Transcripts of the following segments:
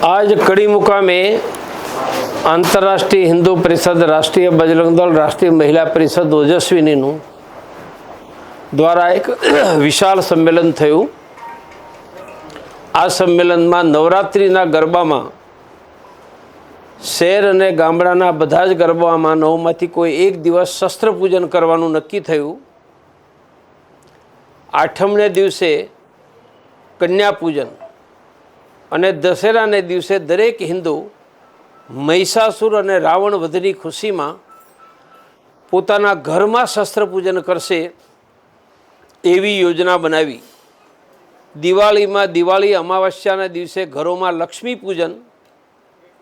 આજ કડી મુકામે આંતરરાષ્ટ્રીય હિન્દુ પરિષદ રાષ્ટ્રીય બજરંગ દળ રાષ્ટ્રીય મહિલા પરિષદ ઓજસ્વીનીનું દ્વારા એક વિશાળ સંમેલન થયું આ સંમેલનમાં નવરાત્રિના ગરબામાં શહેર અને ગામડાના બધા જ ગરબામાં નવમાંથી કોઈ એક દિવસ શસ્ત્ર પૂજન કરવાનું નક્કી થયું આઠમને દિવસે કન્યા પૂજન અને દશેરાને દિવસે દરેક હિન્દુ મહિષાસુર અને રાવણ વધની ખુશીમાં પોતાના ઘરમાં શસ્ત્ર પૂજન કરશે એવી યોજના બનાવી. દિવાળીમાં દિવાળી અમાવસ્યાના દિવસે ઘરોમાં લક્ષ્મી પૂજન,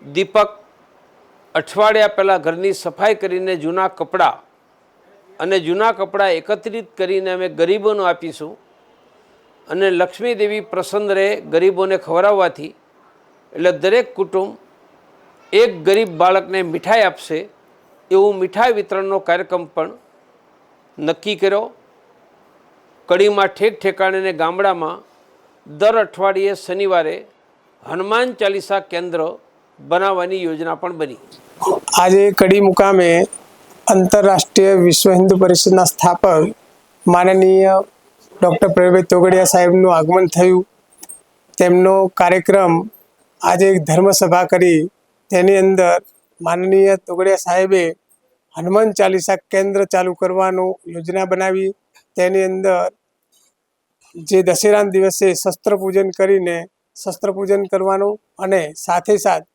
દીપક, અઠવાડિયા પહેલાં ઘરની સફાઈ કરીને જૂના કપડાં અને જૂના કપડાં એકત્રિત કરીને અમે ગરીબોનું આપીશું. અને લક્ષ્મી દેવી પ્રસન્ન રહે ગરીબોને ખવડાવવાથી, એટલે દરેક કુટુંબ એક ગરીબ બાળકને મીઠાઈ આપશે, એવું મીઠાઈ વિતરણનો કાર્યક્રમ પણ નક્કી કર્યો. કડીમાં ઠેક ઠેકાણેને ગામડામાં દર અઠવાડિયે શનિવારે હનુમાન ચાલીસા કેન્દ્ર બનાવવાની યોજના પણ બની. આજે કડી મુકામે આંતરરાષ્ટ્રીય વિશ્વ હિન્દુ પરિષદના સ્થાપક માનનીય ડૉક્ટર પ્રવીણભાઈ તોગડિયા સાહેબનું આગમન થયું. તેમનો કાર્યક્રમ આજે એક ધર્મસભા કરી. તેની અંદર માનનીય તોગડિયા સાહેબે હનુમાન ચાલીસા કેન્દ્ર ચાલુ કરવાનું યોજના બનાવી. તેની અંદર જે દશેરાના દિવસે શસ્ત્ર પૂજન કરીને શસ્ત્ર પૂજન કરવાનું અને સાથે સાથ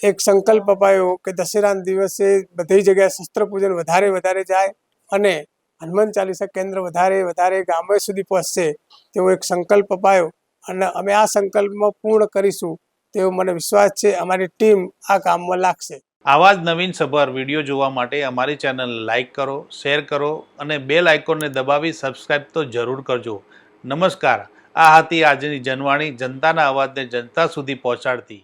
એક સંકલ્પ અપાયો કે દશેરા દિવસે બધી જગ્યાએ શસ્ત્ર પૂજન વધારે વધારે જાય અને હનુમાન ચાલીસા કેન્દ્ર વધારે વધારે ગામો સુધી પહોંચશે તેવો એક સંકલ્પ અપાયો અને અમે આ સંકલ્પમાં પૂર્ણ કરીશું તેવો મને વિશ્વાસ છે, અમારી ટીમ આ કામમાં લાગશે. આવા જ નવીન સભર વીડિયો જોવા માટે અમારી ચેનલ લાઇક કરો, શેર કરો અને બેલ આઇકોનને દબાવી સબસ્ક્રાઇબ તો જરૂર કરજો. નમસ્કાર. આ હતી આજની જનવાણી જનતાના અવાજને જનતા સુધી પહોંચાડતી.